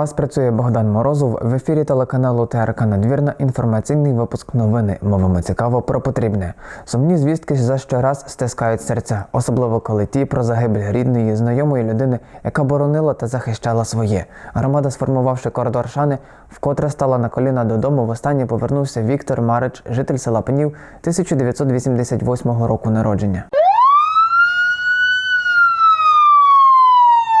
Вас працює Богдан Морозов в ефірі телеканалу ТРК Надвірна. Інформаційний випуск новини. Мовимо цікаво про потрібне. Сумні звістки за щораз стискають серця, особливо коли ті про загибель рідної, знайомої людини, яка боронила та захищала своє. Громада, сформувавши коридор шани, вкотре стала на коліна додому. Востаннє повернувся Віктор Марич, житель села Пенів 1988 року народження.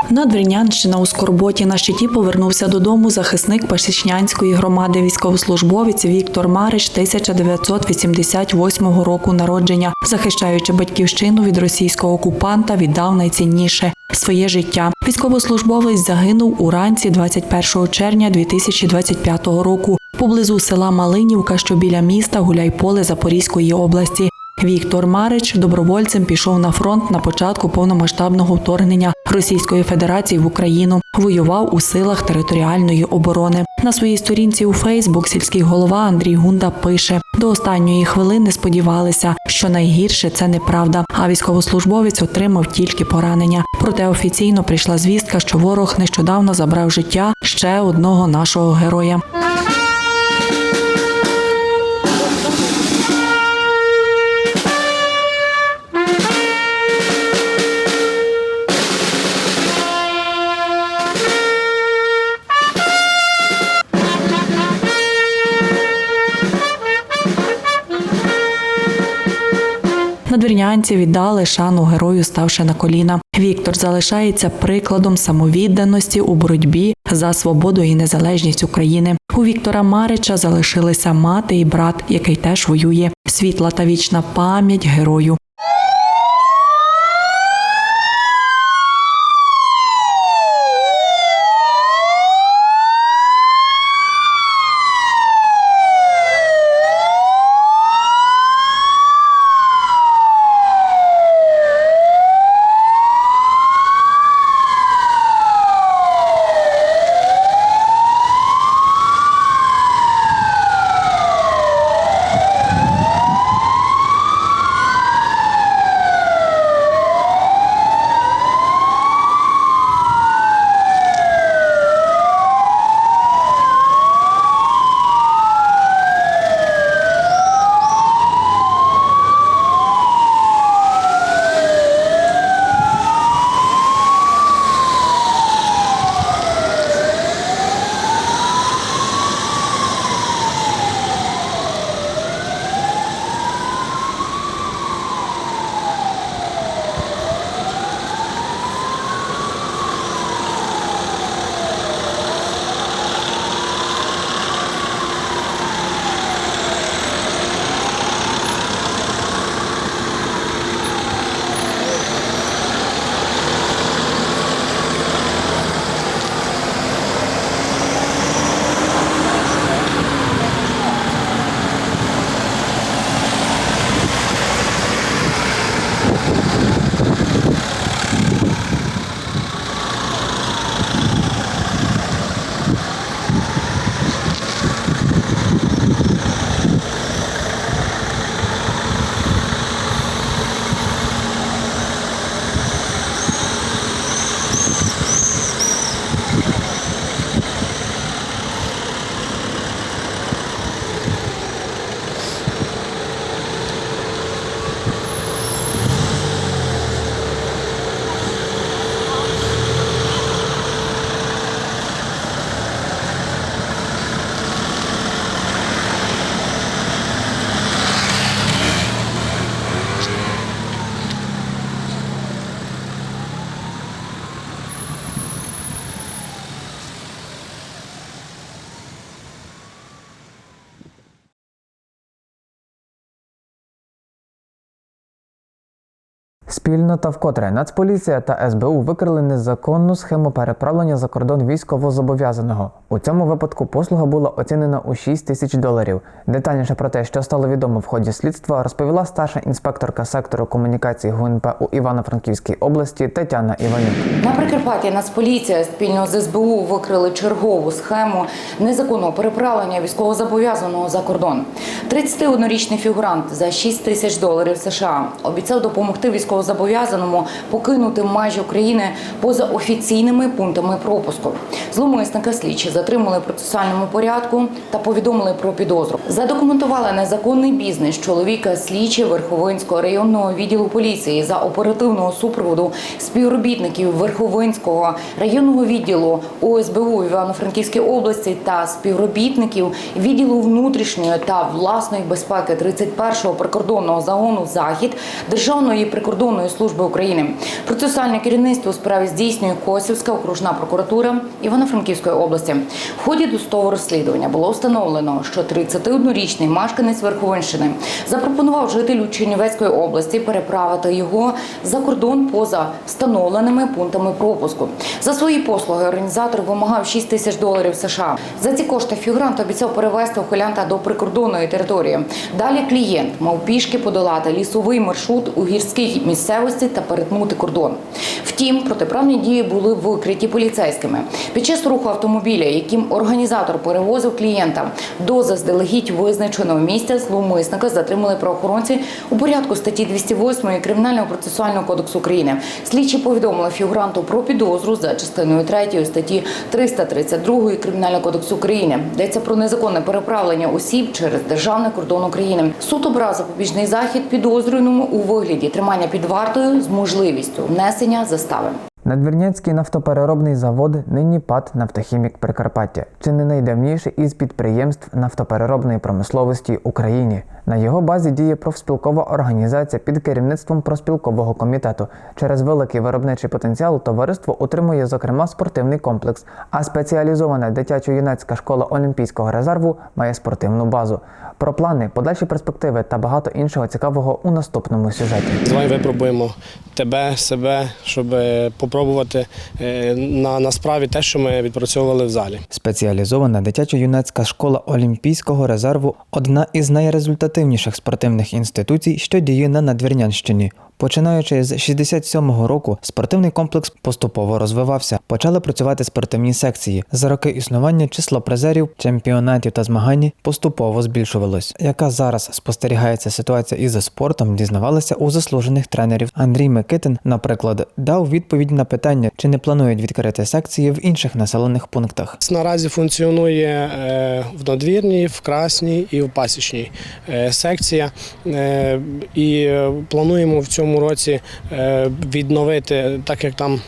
Надвірнянщина у Скорботі на щиті повернувся додому захисник Пасічнянської громади, військовослужбовець Віктор Марич 1988 року народження, захищаючи батьківщину від російського окупанта, віддав найцінніше своє життя. Військовослужбовець загинув уранці 21 червня 2025 року поблизу села Малинівка, що біля міста Гуляйполе Запорізької області. Віктор Марич добровольцем пішов на фронт на початку повномасштабного вторгнення Російської Федерації в Україну. Воював у силах територіальної оборони. На своїй сторінці у Фейсбук сільський голова Андрій Гунда пише: до останньої хвилини сподівалися, що найгірше це неправда. А військовослужбовець отримав тільки поранення. Проте офіційно прийшла звістка, що ворог нещодавно забрав життя ще одного нашого героя. Надвірнянці віддали шану герою, ставши на коліна. Віктор залишається прикладом самовідданості у боротьбі за свободу і незалежність України. У Віктора Марича залишилися мати і брат, який теж воює. Світла та вічна пам'ять герою. Спільно та вкотре Нацполіція та СБУ викрили незаконну схему переправлення за кордон військовозобов'язаного. У цьому випадку послуга була оцінена у 6 тисяч доларів. Детальніше про те, що стало відомо в ході слідства, розповіла старша інспекторка сектору комунікації ГУНП у Івано-Франківській області Тетяна Іванюк. На Прикарпатті Нацполіція спільно з СБУ викрили чергову схему незаконного переправлення військовозобов'язаного за кордон. 31-річний фігурант за 6 тисяч доларів США обіцяв допомогти військовозобов'язаному військовозобов'язаному покинути межі України поза офіційними пунктами пропуску. Зловмисника слідчі затримали в процесуальному порядку та повідомили про підозру. Задокументували незаконний бізнес чоловіка слідчі Верховинського районного відділу поліції за оперативного супроводу співробітників Верховинського районного відділу ОСБУ Івано-Франківській області та співробітників відділу внутрішньої та власної безпеки 31-го прикордонного загону Захід Державної прикордонної служби України. Процесуальне керівництво у справі здійснює Косівська окружна прокуратура Івано-Франківської області. В ході достового розслідування було встановлено, що 31-річний мешканець Верховинщини запропонував жителю Чернівецької області переправити його за кордон поза встановленими пунктами пропуску. За свої послуги організатор вимагав 6 тисяч доларів США. За ці кошти фігурант обіцяв перевезти ухилянта до прикордонної території. Далі клієнт мав пішки подолати лісовий маршрут у гірській місцевості та перетнути кордон. Втім, протиправні дії були викриті поліцейськими. Під час руху автомобіля, яким організатор перевозив клієнта до заздалегідь визначеного місця, зловмисника затримали правоохоронці у порядку статті 208 Кримінального процесуального кодексу України. Слідчі повідомили фігуранту про підозру за частиною 3 статті 332 Кримінального кодексу України. Йдеться про незаконне переправлення осіб через державний кордон України. Суд обрав запобіжний захід підозрюваному у вигляді тримання під вартою з можливістю внесення застави. Надвірнянський нафтопереробний завод нині ПАТ «Нафтохімік Прикарпаття» Це не найдавніший із підприємств нафтопереробної промисловості Україні. На його базі діє профспілкова організація під керівництвом проспілкового комітету. Через великий виробничий потенціал товариство утримує зокрема спортивний комплекс, а спеціалізована дитячо-юнацька школа Олімпійського резерву має спортивну базу. Про плани, подальші перспективи та багато іншого цікавого у наступному сюжеті. Давай випробуємо тебе, себе, щоб попробувати е, на, на справі те, що ми відпрацьовували в залі. Спеціалізована дитячо-юнацька школа Олімпійського резерву одна із найрезультативніших спортивних інституцій, що діє на Надвірнянщині. Починаючи з 67-го року, спортивний комплекс поступово розвивався. Почали працювати спортивні секції. За роки існування число призерів, чемпіонатів та змагань поступово збільшувалось. Яка зараз спостерігається ситуація із спортом, дізнавалися у заслужених тренерів. Андрій Микитин, наприклад, дав відповідь на питання, чи не планують відкрити секції в інших населених пунктах. Наразі функціонує е, в надвірній, в красній і в пасічній е, секція. Е, І плануємо в цьому році е, відновити, так як там.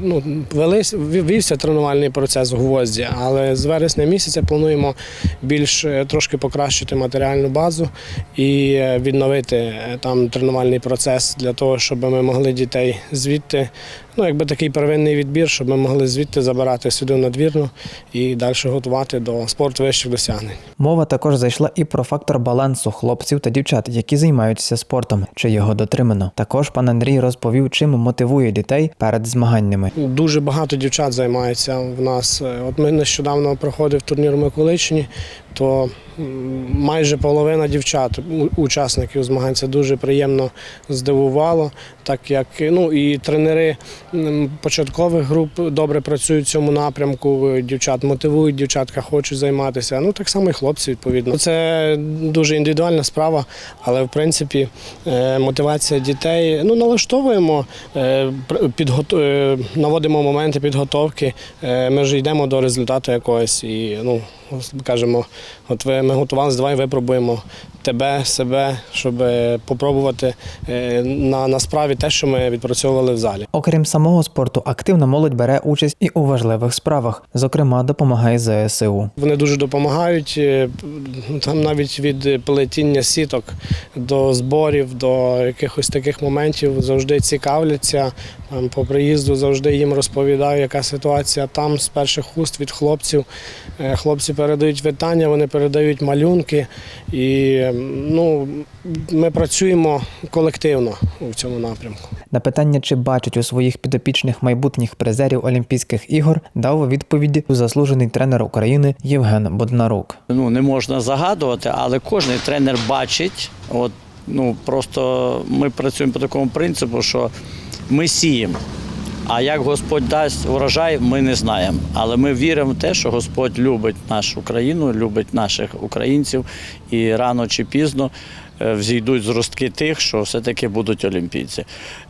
Ну, велись, вівся тренувальний процес в гвозді, але з вересня місяця плануємо більш е, трошки покращити матеріальну базу і е, відновити е, там тренувальний процес для того, щоб ми могли дітей звідти, ну якби такий первинний відбір, щоб ми могли звідти забирати сюди надвірну і далі готувати до спорту вищих досягнень. Мова також зайшла і про фактор балансу хлопців та дівчат, які займаються спортом, чи його дотримано. Також пан Андрій розповів, чим мотивує дітей перед змаганнями. Дуже багато дівчат займаються в нас. От ми нещодавно проходив турнір Миколичні. То майже половина дівчат, учасників змагань, це дуже приємно здивувало, так як ну і тренери початкових груп добре працюють в цьому напрямку. Дівчат мотивують, дівчатка хочуть займатися. Ну так само і хлопці, відповідно. Це дуже індивідуальна справа, але в принципі е, мотивація дітей ну налаштовуємо, е, е, наводимо моменти підготовки. Ми ж йдемо до результату якогось і ну кажемо, от ви ми готувалися, давай випробуємо тебе, себе, щоб е, попробувати е, на, на справі те, що ми відпрацьовували в залі. Окрім самого спорту, активна молодь бере участь і у важливих справах, зокрема, допомагає ЗСУ. Вони дуже допомагають е, там навіть від плетіння сіток до зборів, до якихось таких моментів завжди цікавляться. По приїзду завжди їм розповідаю, яка ситуація там з перших уст від хлопців. Хлопці передають вітання, вони передають малюнки. І ну, ми працюємо колективно в цьому напрямку. На питання, чи бачить у своїх підопічних майбутніх призерів Олімпійських ігор, дав відповіді заслужений тренер України Євген Боднарук. ну, не можна загадувати, але кожен тренер бачить. От, ну, просто ми працюємо по такому принципу, що ми сіємо. А як Господь дасть урожай, ми не знаємо. Але ми віримо в те, що Господь любить нашу країну, любить наших українців, і рано чи пізно взійдуть з ростки тих, що все-таки будуть олімпійці.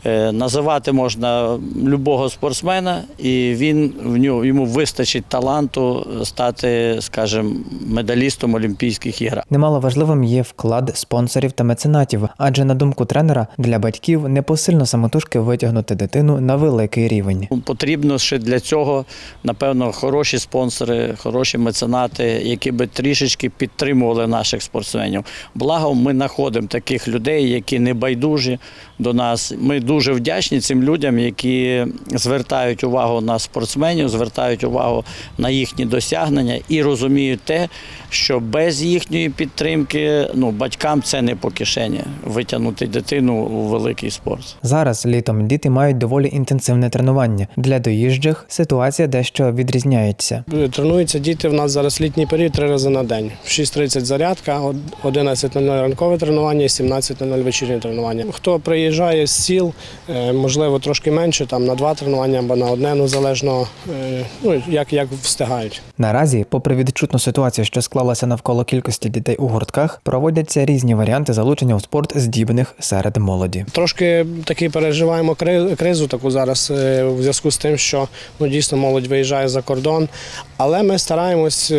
Е, Називати можна любого спортсмена, і він в нього йому вистачить таланту стати, скажімо, медалістом Олімпійських ігор. Немало важливим є вклад спонсорів та меценатів, адже на думку тренера, для батьків непосильно самотужки витягнути дитину на великий рівень. Потрібно ще для цього, напевно, хороші спонсори, хороші меценати, які би трішечки підтримували наших спортсменів. Благо, ми знаходимо таких людей, які не байдужі до нас. Ми дуже вдячні цим людям, які звертають увагу на спортсменів, звертають увагу на їхні досягнення і розуміють те, що без їхньої підтримки ну, батькам це не по кишені витягнути дитину у великий спорт. Зараз літом діти мають доволі інтенсивне тренування. Для доїжджих ситуація дещо відрізняється. Тренуються діти в нас зараз літній період три рази на день. В 6.30 зарядка, од- 11.00 ранкове тренування і 17.00 вечірнє тренування. Хто приїжджає з сіл, е, можливо, трошки менше, там на два тренування або на одне, ну залежно е, ну, як, як встигають. Наразі, попри відчутну ситуацію, що склалася навколо кількості дітей у гуртках, проводяться різні варіанти залучення у спорт здібних серед молоді. Трошки таки переживаємо кризу таку зараз е, у зв'язку з тим, що ну дійсно молодь виїжджає за кордон. Але ми стараємось,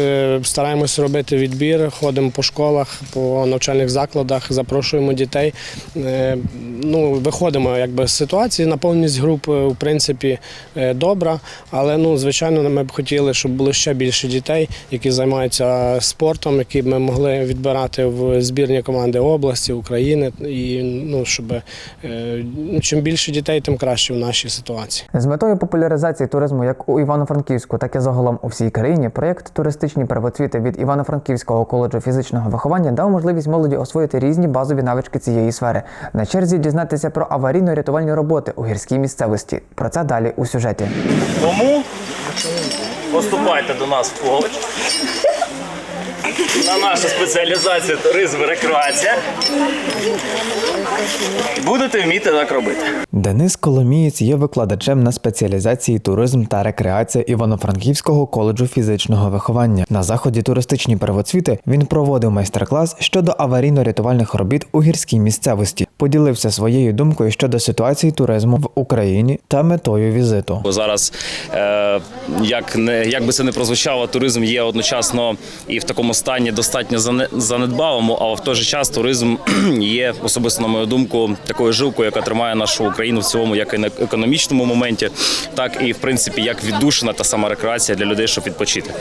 стараємось робити відбір, ходимо по школах, по навчальних закладах, запрошуємо дітей. Е, Ну, виходимо якби з ситуації. Наповненість груп, е, в принципі, е, добра. Але ну, звичайно, ми б хотіли, щоб було ще більше дітей, які займаються спортом, які б ми могли відбирати в збірні команди області, України. І ну, щоб ну, чим більше дітей, тим краще в нашій ситуації. З метою популяризації туризму як у Івано-Франківську, так і загалом у всій країні, проєкт Туристичні первоцвіти від Івано-Франківського коледжу фізичного виховання дав можливість молоді освоїти різні базові навички цієї сфери. На черзі дізнатися про аварійно-рятувальні роботи у гірській місцевості. Про це далі у сюжеті. Тому поступайте до нас в коледж. На нашу спеціалізацію туризм і рекреація. Будете вміти так робити. Денис Коломієць є викладачем на спеціалізації туризм та рекреація Івано-Франківського коледжу фізичного виховання. На заході туристичні первоцвіти він проводив майстер-клас щодо аварійно-рятувальних робіт у гірській місцевості, поділився своєю думкою щодо ситуації туризму в Україні та метою візиту. Зараз, е, як, не, як би це не прозвучало, туризм є одночасно і в такому стані достатньо зане- занедбавому, а в той же час туризм є, особисто на мою думку, такою жилкою, яка тримає нашу Україну в цілому, як і на економічному моменті, так і в принципі як віддушина та сама рекреація для людей, щоб відпочити.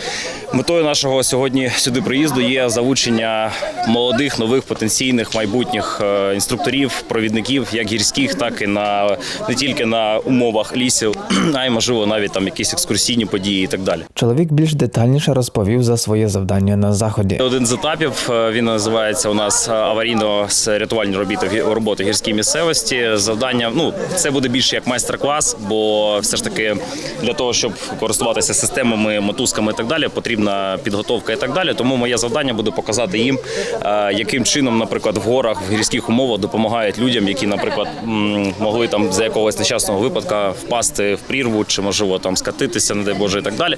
Метою нашого сьогодні сюди приїзду є залучення молодих, нових потенційних майбутніх е, інструкторів, провідників, як гірських, так і на не тільки на умовах лісів, а й можливо навіть там якісь екскурсійні події і так далі. Чоловік більш детальніше розповів за своє завдання на заході. Один з етапів е, він називається у нас аварійно рятувальні роботи в гірській місцевості. Завдання ну це буде більше як майстер-клас, бо все ж таки для того, щоб користуватися системами, мотузками і так далі, потрібна підготовка і так далі. Тому моє завдання буде показати їм, е, яким чином, наприклад, в горах в гірських умовах допомагають людям, які, наприклад, могли там за якогось нещасного випадка впасти в прірву чи можливо там скатитися, не дай Боже, і так далі.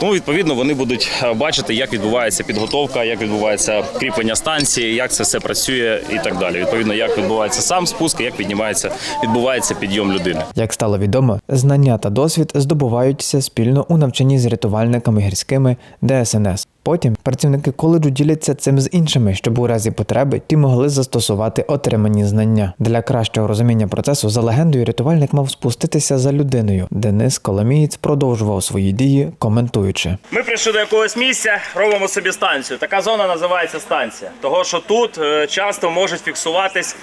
Тому відповідно вони будуть е, бачити, як відбувається підготовка, як відбувається кріплення станції, як це все працює і так далі. Відповідно, як відбувається сам спуск, як піднімається, відбувається підйом людини. Як стало відомо, знання та досвід здобуваються спільно у навчанні з рятувальниками гірськими ДСНС. Потім працівники коледжу діляться цим з іншими, щоб у разі потреби ті могли застосувати отримані знання. Для кращого розуміння процесу за легендою рятувальник мав спуститися за людиною. Денис Коломієць продовжував свої дії, коментуючи. Ми прийшли до якогось місця, робимо собі станцію. Така зона називається станція. Того, що тут е, часто можуть фіксуватись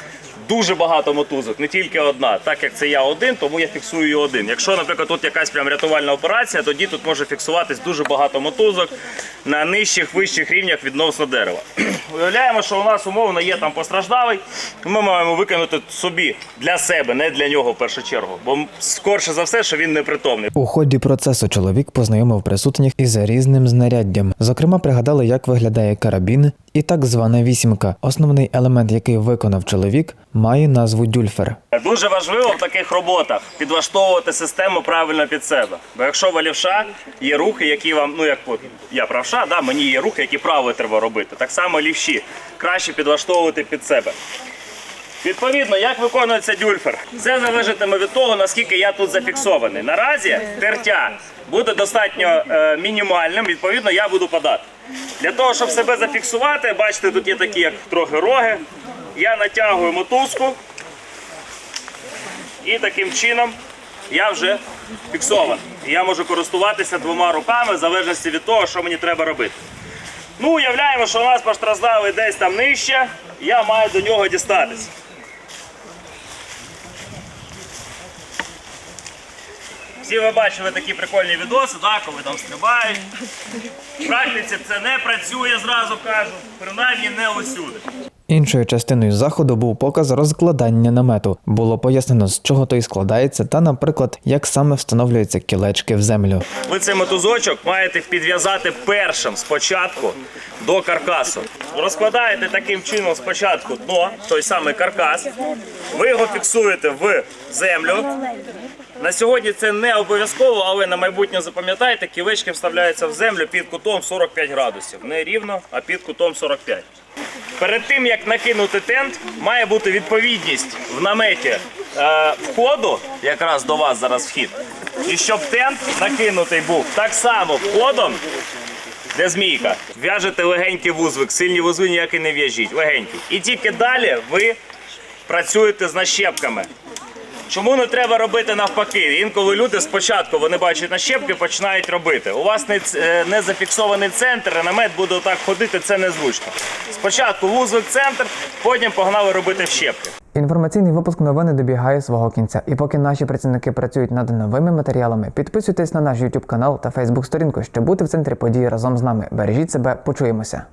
дуже багато мотузок, не тільки одна. Так як це я один, тому я фіксую її один. Якщо, наприклад, тут якась прям рятувальна операція, тоді тут може фіксуватись дуже багато мотузок на нижчих, вищих рівнях відносно дерева. Уявляємо, що у нас умовно є там постраждалий. Ми маємо викинути собі для себе, не для нього в першу чергу. Бо скорше за все, що він непритомний. У ході процесу чоловік познайомив присутніх із різним знаряддям. Зокрема, пригадали, як виглядає карабін і так звана вісімка, основний елемент, який виконав чоловік, має назву дюльфер. Дуже важливо в таких роботах підлаштовувати систему правильно під себе. Бо якщо ви лівша, є рухи, які вам, ну як я правша, да, мені є рухи, які правою треба робити. Так само лівші. Краще підлаштовувати під себе. Відповідно, як виконується дюльфер? Це залежатиме від того, наскільки я тут зафіксований. Наразі тертя буде достатньо е, мінімальним, відповідно, я буду подати. Для того, щоб себе зафіксувати, бачите, тут є такі, як трохи роги. Я натягую мотузку і таким чином я вже фіксований. Я можу користуватися двома руками в залежності від того, що мені треба робити. Ну, уявляємо, що у нас поштраздали десь там нижче, я маю до нього дістатися. Всі ви бачили такі прикольні відоси, да, коли там стрибають. В практиці це не працює, зразу кажу, принаймні не усюди. Іншою частиною заходу був показ розкладання намету. Було пояснено, з чого той складається, та, наприклад, як саме встановлюються кілечки в землю. Ви цей мотузочок маєте підв'язати першим спочатку до каркасу. Розкладаєте таким чином спочатку дно, той самий каркас. Ви його фіксуєте в землю. На сьогодні це не обов'язково, але на майбутнє запам'ятайте, кілечки вставляються в землю під кутом 45 градусів. Не рівно, а під кутом 45. Перед тим як накинути тент, має бути відповідність в наметі е, входу, якраз до вас зараз вхід. І щоб тент накинутий був так само входом, де змійка, в'яжете легенький вузвик, сильні вузли ніякі не в'яжіть, легенький. І тільки далі ви працюєте з нащепками. Чому не треба робити навпаки? Інколи люди спочатку вони бачать нащепки, починають робити. У вас не, е, не зафіксований центр, намет буде отак ходити, це незручно. Спочатку вузлик центр, потім погнали робити вщепки. Інформаційний випуск новини добігає свого кінця. І поки наші працівники працюють над новими матеріалами, підписуйтесь на наш YouTube канал та Facebook сторінку, щоб бути в центрі події разом з нами. Бережіть себе, почуємося.